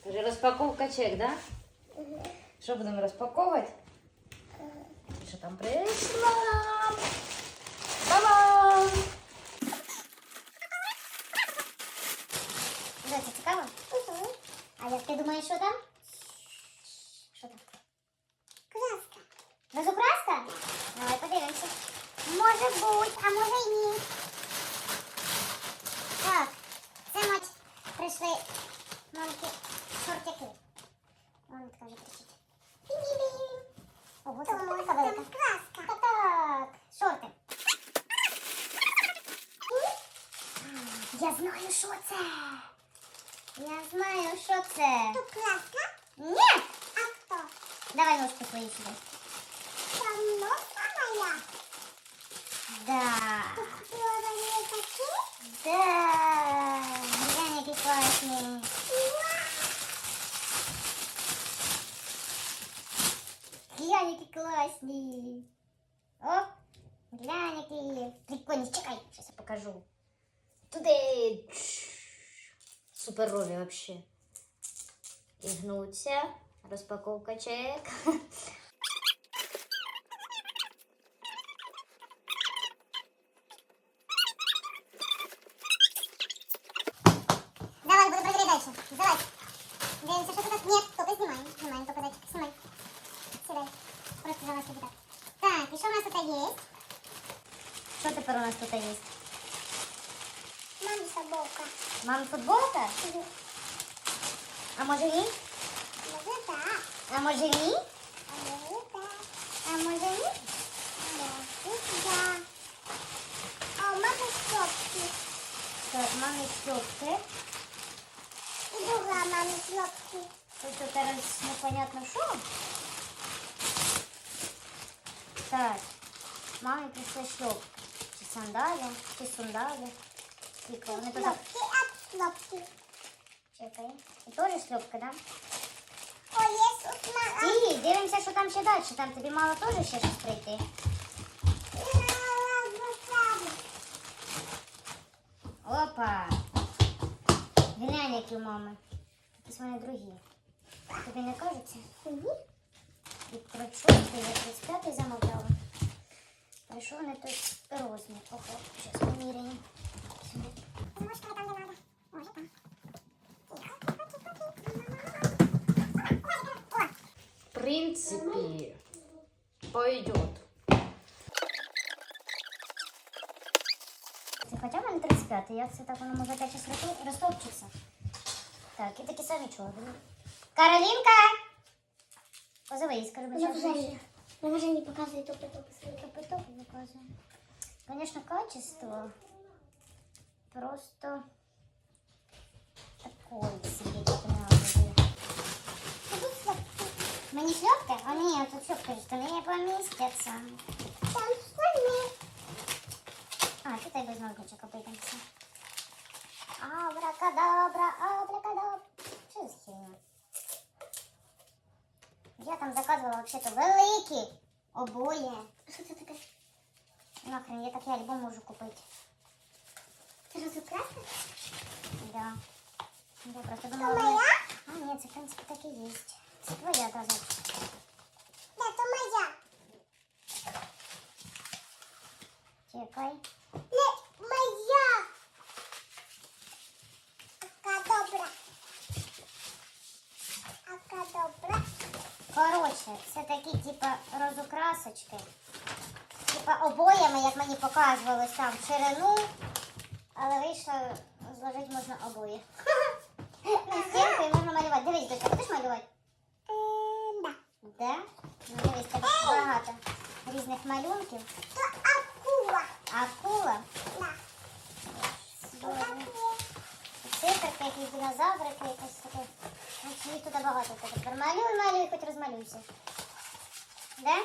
Скажи, розпаковка чек, да? Що будемо розпаковувати? Що там прийшло нам? Ба-бам! Доця, цікаво? А як ти думаєш, що там? Що там? Краска. Розукраска? Давай подивимося. Може бути, а може й ні. Так, це мать прийшли маленькі шортики. Вон така вже кричить. Бі-бі-бі. Ого, це така велика. Краска. Так, шорти. Я знаю, що це. Я знаю, що це. Тут краска? Ні! А хто? Давай ножку свою сюди. Там ножка моя. Да. Ти купила мені такі? Да. Глянь, які класні. О, глянь, які прикольні. Чекай, зараз я покажу. Туди. Суперові вообще. І гнуться. Розпаковка чек. Давай, буду проверять дальше. Давай. Дивимося, що тут. Нет, только знімаємо. Знімаємо только датчик. Знімай. Сідай. Просто залазь сюди так. Так, і що у нас тут є? Що тепер у нас тут є? Мам собака. Мам, футболка? А може ні? Може так. А може ні? А може так. А може ні? Може да. А у мами шопки. Так, мамі стопки. І друга мами шопки. Тут тут зараз непонятно що. Так. Мамі прийшли шльопки. Чи сандалі, чи сундалі. Скільки вони тут. Шопки, а шопки. Чекай. І теж шльопки, да? О, є тут мама. Ті, дивимося, що там ще далі. Там тобі мало теж ще щось прийти. Опа! Глянь, які у мами. Якісь вони другі. Тобі не кажеться? Від прочоски я 35 замовляла. Прийшов не той розмір. Ого, зараз поміряємо. Може, там не надо. Може, там. В принципе, пойдет. Це хоча в мене 35, як це так воно може опять щось розтоп- розтопчеться. Так, і такі самі чорні. Каролінка! Позови її, скажи, будь ласка. Вона вже не показує топ топ Капиток показує. Конечно, качество просто такое себе не Мені шльопки? А ні, тут шльопки ж то не помістяться. Там штани. А, тут і без ножничок обійдемося. Абракадабра, абракадабра. Я там заказувала взагалі-то великі обоє. Що це таке? Нахрен, я такий альбом можу купити. Це розукраска? Да. Я просто То думала... моя? А, ні, це в принципі так і є. Такі, типа, розукрасочки. Типа обоями, як мені показувалось там в ширину. Але вийшло, зложити можна обоє. На стінку і можна малювати. Дивись, дочка, будеш малювати? Е, Да. Да? Ну дивись, тебе багато різних малюнків. То акула. Акула. Да. Циферки, якісь динозаврики, якось таке. Їх туди багато. Малюй, малюй, хоч розмалюйся. Да?